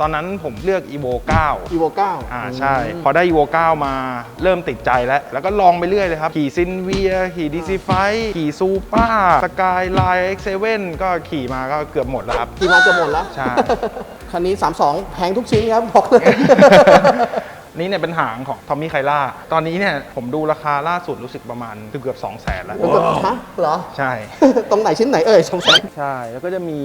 ตอนนั้นผมเลือก evo 9 evo 9อ่าใช่ พอได้ evo 9 มาเริ่มติดใจแล้ว แล้วก็ลองไปเรื่อยเลยครับ ขี่ซินเวียขี่ดีซีไฟขี่ซูเปอร์สกายไลน์ X7 ก็ขี่มาก็เกือบหมดแล้วครับ ขี่มาจะหมดแล้วใช่ คันนี้ 32 แพงทุกชิ้นครับบอกเลย นี่เนี่ยเป็นหางของทอมมี่ไคล่า ตอนนี้เนี่ยผมดูราคาล่าสุดรู้สึกประมาณเกือบ2 0 0แสนแล้วแล้วก็ฮะเหรอ ใช่ ตรงไหนชิ้นไหนเอ่ยสงสัย ใช่ แล้วก็จะมี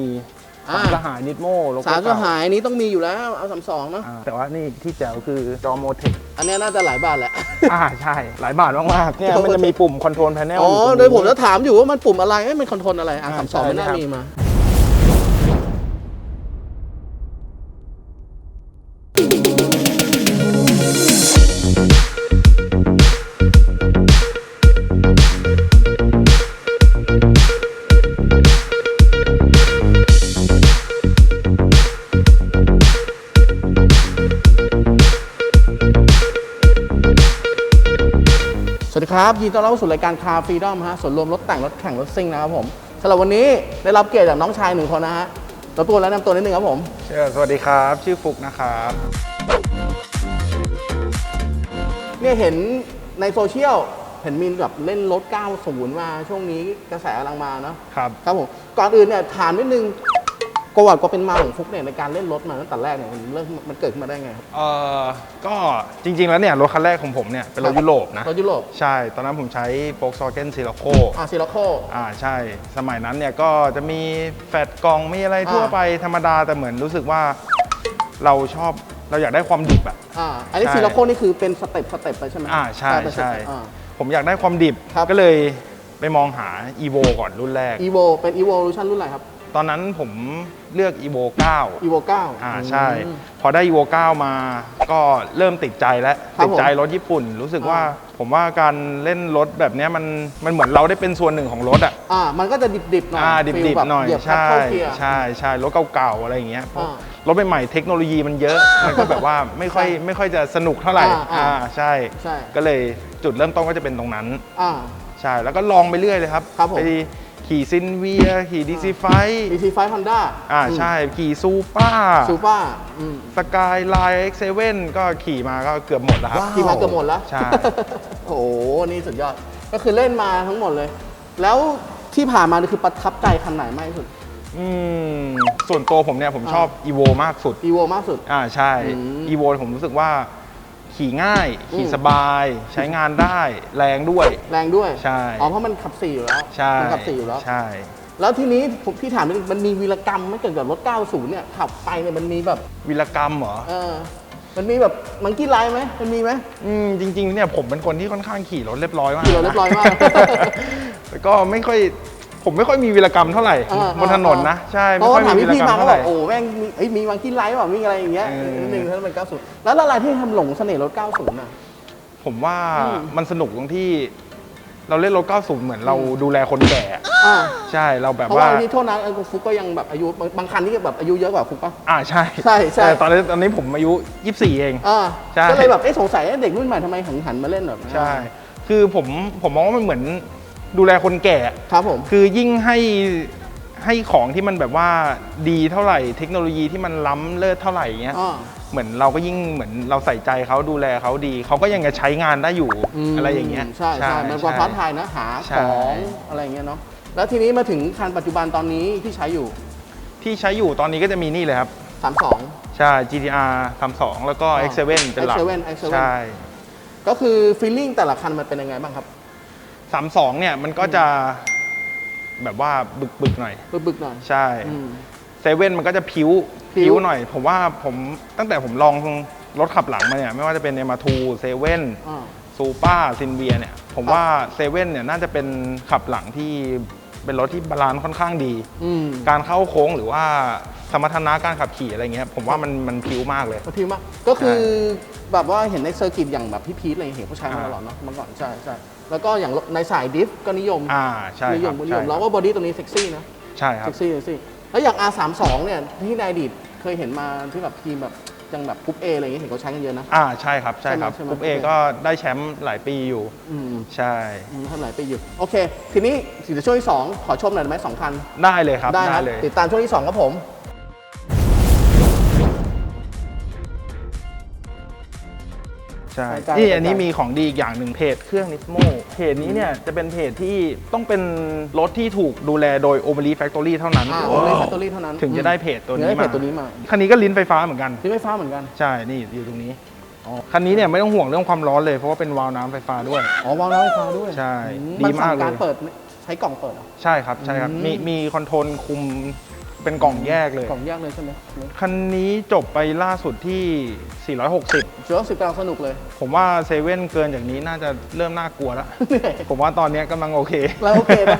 อ่าสหายนิดโมโลโก้สามก็เก่หายอันนี้ต้องมีอยู่แล้วเอาสามสองเนาะอ่าแต่ว่านี่ที่แจ๋วคือจอโมเทค อันเนี้ยน่าจะหลายบาทแหละ อ่าใช่ หลายบาทมากๆเนี่ยมันจะมีปุ่มคอนโทรลแพนเนลอ๋อโดยผมจะถามอยู่ว่ามันปุ่มอะไรเอ้ยมันคอนโทรลอะไรอะอ่าสามสองใช่ไม่น่าครับมีมา วัสดีครับยินดีต้อนรับเข้าสู่รายการคาร์ฟรีดอมฮะส่วนรวมรถแต่งรถแข่งรถซิ่งนะครับผมสำหรับวันนี้ได้รับเกียรติจากน้องชายหนึ่งคนนะฮะรบกวนแนะนำตัวนิดนึงครับผมเชื่อสวัสดีครับ ชื่อฟุกนะครับเนี่ยเห็นในโซเชียลเห็นมีแบบเล่นรถ 90 มาช่วงนี้กระแสกำลังมาเนาะครับครับผมก่อนอื่นเนี่ยถามนิดนึง ประวัติก็เป็นมาของฟุกเนี่ยในการเล่นรถมาตั้งแต่แรกเนี่ยมันเริ่มมันเกิดขึ้นมาได้ไงครับเอ่อก็จริง ๆ แล้วเนี่ยรถคันแรกของผมเนี่ยเป็นรถยุโรปนะรถยุโรปใช่ ตอนนั้นผมใช้ Volkswagen s i r o c o อ่าซิลโคอ่าใช่ สมัยนั้นเนี่ยก็จะมีแฟดกล่องมีอะไรทั่วอ่าไปธรรมดาแต่เหมือนรู้สึกว่าเราชอบเราอยากได้ความดิบอะอ่าอันนี้ใช่ซิลโคนี่คือเป็นสเต็ปสเต็ปไปใช่ไหมอ่าใช่เป็นสใช่เต็ปอ่าผมอยากได้ความดิบครับก็เลยไปมองหา evo ก่อนรุ่นแรก evo เป็น evolution รุ่นอะไรครับ ตอนนั้นผมเลือก evo 9 evo 9อ่าใช่พอได้ evo 9 มาก็เริ่มติดใจแล้ว ครับติดใจรถญี่ปุ่น รู้สึกว่าอ่าผมว่าการเล่นรถแบบเนี้ยมันมันเหมือนเราได้เป็นส่วนหนึ่งของรถอะ อ่า มันก็จะดิบๆหน่อยอ่าฟีลดิบแบบๆหน่อยเหยียบคลัตช์ใช่เข้าเกียร์ ใช่ใช่รถเก่าๆอะไรอย่างเงี้ยเพราะอ่ารถใหม่ๆเทคโนโลยีมันเยอะมันก็แบบว่าไม่ค่อยใช่ไม่ค่อยจะสนุกเท่าไหร่อ่าอ่าอ่าใช่ ใช่ ก็เลยจุดเริ่มต้นก็จะเป็นตรงนั้น อ่า ใช่แล้วก็ลองไปเรื่อยเลยครับครับผมไป ขี่ซินเวีย ขี่ดีซีไฟ DC5 Honda อ่าใช่ ขี่ซูเปอร์ซูเปอร์อืมสกายไลน์ X7 ก็ขี่มาก็เกือบหมดแล้วครับขี่มาเกือบหมดแล้ว ใช่โอ้โห นี่สุดยอด ก็คือเล่นมาทั้งหมดเลย แล้วที่ผ่านมานี่คือประทับใจคันไหนมากที่สุดอืมส่วนตัวผมเนี่ยผมชอบ evo มากสุด evo มากสุด อ่าใช่อืม evo ผมรู้สึกว่า ขี่ง่าย ขี่อืมสบาย ใช้งานได้แรงด้วย แรงด้วยใช่ อ๋อเพราะมันขับสี่อยู่แล้วใช่มันขับสี่อยู่แล้วใช่ แล้วทีนี้ผมพี่ถามนิดนึงมันมีวีรกรรมไหม่เกิดกับรถ 90 เนี่ยขับไปเนี่ยมันมีแบบวิรกรรมเหรอ เออมันมีแบบมังกี้ไลน์ไหมมันมีไหม อืมจริงๆเนี่ยผมเป็นคนที่ค่อนข้างขี่รถเรียบร้อยมากขี่รถเรียบร้อยมาก แล้วก็ไม่ค่อย ผมไม่ค่อยมีวิรกรรมเท่าไหร่อ่าบนถนนนะใช่เพไม่ราะค่ว่าอยถามมีพี่วิรพี่กรรมามเท่าว่าไหร่โอ้แม่งมีเอ้ยมีมังกี้ไลท์เปล่ามีอะไรอย่างเงี้ยเออ นิดนึงถ้ามัน90แล้วอะไรที่ทำหลงเสน่ห์รถ90น่ะ ผมว่าอืม มันสนุกตรงที่ เราเล่นรถ90 เหมือนเราดูแลคนแก่อ่าใช่เราแบบเพราะว่าว่า ที่โทษนะเออฟุกก็ยังแบบอายุบางบางคันที่แบบอายุเยอะกว่าฟุกปะอ่าใช่ใช่ใช่ แต่ตอนนี้ตอนนี้ผมอายุ 24 เอง อ่าใช่ ก็เลยแบบเอ๊ะสงสัยเอ๊ะเด็กรุ่นใหม่ทำไมหันหันมาเล่นแบบนี้ใช่ คือผมผมมองว่ามันเหมือน ดูแลคนแก่ ครับผม คือยิ่งให้ให้ของที่มันแบบว่าดีเท่าไหร่ เทคโนโลยีที่มันล้ำเลิศเท่าไหร่เงี้ย อ่า เหมือนเราก็ยิ่งเหมือนเราใส่ใจเขาดูแลเขาดี เขาก็ยังจะใช้งานได้อยู่มอะไรอย่างเงี้ย ใช่ใช่มันความท้าทายนะหาใช่ ของอะไรอย่างเงี้ยเนาะแล้วทีนี้มาถึงคันปัจจุบันตอนนี้ที่ใช้อยู่ ที่ใช้อยู่ตอนนี้ก็จะมีนี่เลยครับ 32 ใช่ GTR 32 แล้วก็ อ่า X7 เป็นหลัก X7 X7 ใช่ ก็คือฟีลลิ่งแต่ละคันมันเป็นยังไงบ้างครับ 32เนี่ยมันก็จะแบบว่าบึกๆหน่อย บึกๆหน่อยใช่อืม เซเว่นมันก็จะผิวผิวผิวหน่อย ผมว่าผมตั้งแต่ผมลองรถขับหลังมาเนี่ย ไม่ว่าจะเป็นเอมาทูเซเว่นอ่า ซูเปอร์ซินเวียเนี่ย ผมว่าเซเว่นเนี่ยน่าจะเป็นขับหลังที่ เป็นรถที่บาลานซ์ค่อนข้างดี อืมการเข้าโค้งหรือว่าสมรรถนะการขับขี่อะไรเงี้ยผมว่ามันมันผิวมากเลยบางทีมากก็คือแบบว่าเห็นในเซอร์กิตอย่างแบบพี่พีทอะไรเห็นเขาใช้มาอ่าตลอดเนาะเมื่อก่อนใช่ใช่แล้วก็อย่างในสายดิฟก็นิยมอ่าใช่นิคยรัมบนิยใช่มแล้วก็บอดี้ตัวนี้เซ็กซี่นะ ใช่ครับ เซ็กซี่เซ็กซี่แล้วอย่าง R32 เนี่ยที่ในอดีตเคยเห็นมาที่แบบทีมแบบ ยังแบบกรุ๊ปเออะไรอย่างเงี้ยเห็นเขาใช้กันเยอะนะ อ่าใช่ครับใช่ครับใช่ไหมกรุ๊ปเอใช่ไหมก็ได้แชมป์หลายปีอยู่ อืมใช่ อืมทำหลายปีอยู่โอเค ทีนี้ถึงจะช่วงที่สองขอชมหน่อยได้ไหมสองคัน ได้เลยครับได้ครับเลย ติดตามช่วงที่สองครับผม ใช่ใกล้ๆนี่อันนี้ใกล้ๆมีของดีอีกอย่างหนึ่งเพจเครื่องนิสโมเพจนี้เนี่ยจะเป็นเพจที่ต้องเป็นรถที่ถูกดูแลโดย o m e r y Factory เท่านั้นอ่าโอเลแฟคทอรี่เท่านั้น ถึงจะได้เพจตัวถึงนี้ได้เพมาจตัวนี้มาคันนี้ก็ลิ้นไฟฟ้าเหมือนกันที่ไม่ฟ้าเหมือนกันใช่นี่อยู่ตรงนี้อ๋อคันนี้เนี่ยไม่ต้องห่วงเรื่องความร้อนเลยเพราะว่าเป็นวาล์วน้ำไฟฟ้าด้วยอ๋อวางน้ำไฟฟ้าด้วยใช่อืดีมากนสั่งการเลยเปิดใช้กล่องเปิดเหรอใช่ครับใช่ครับอืมมีมีคอนโทรลคุม เป็นกล่องแยกเลย กล่องแยกเลยใช่ไหมคันนี้จบไปล่าสุดที่ 460เชื่อว่าสิบกำลังสนุกเลย ผมว่าเซเว่นเกินจากนี้น่าจะเริ่มน่ากลัวแล้วผมว่าตอนเนี้ยกำลังโอเค แล้วโอเคนะ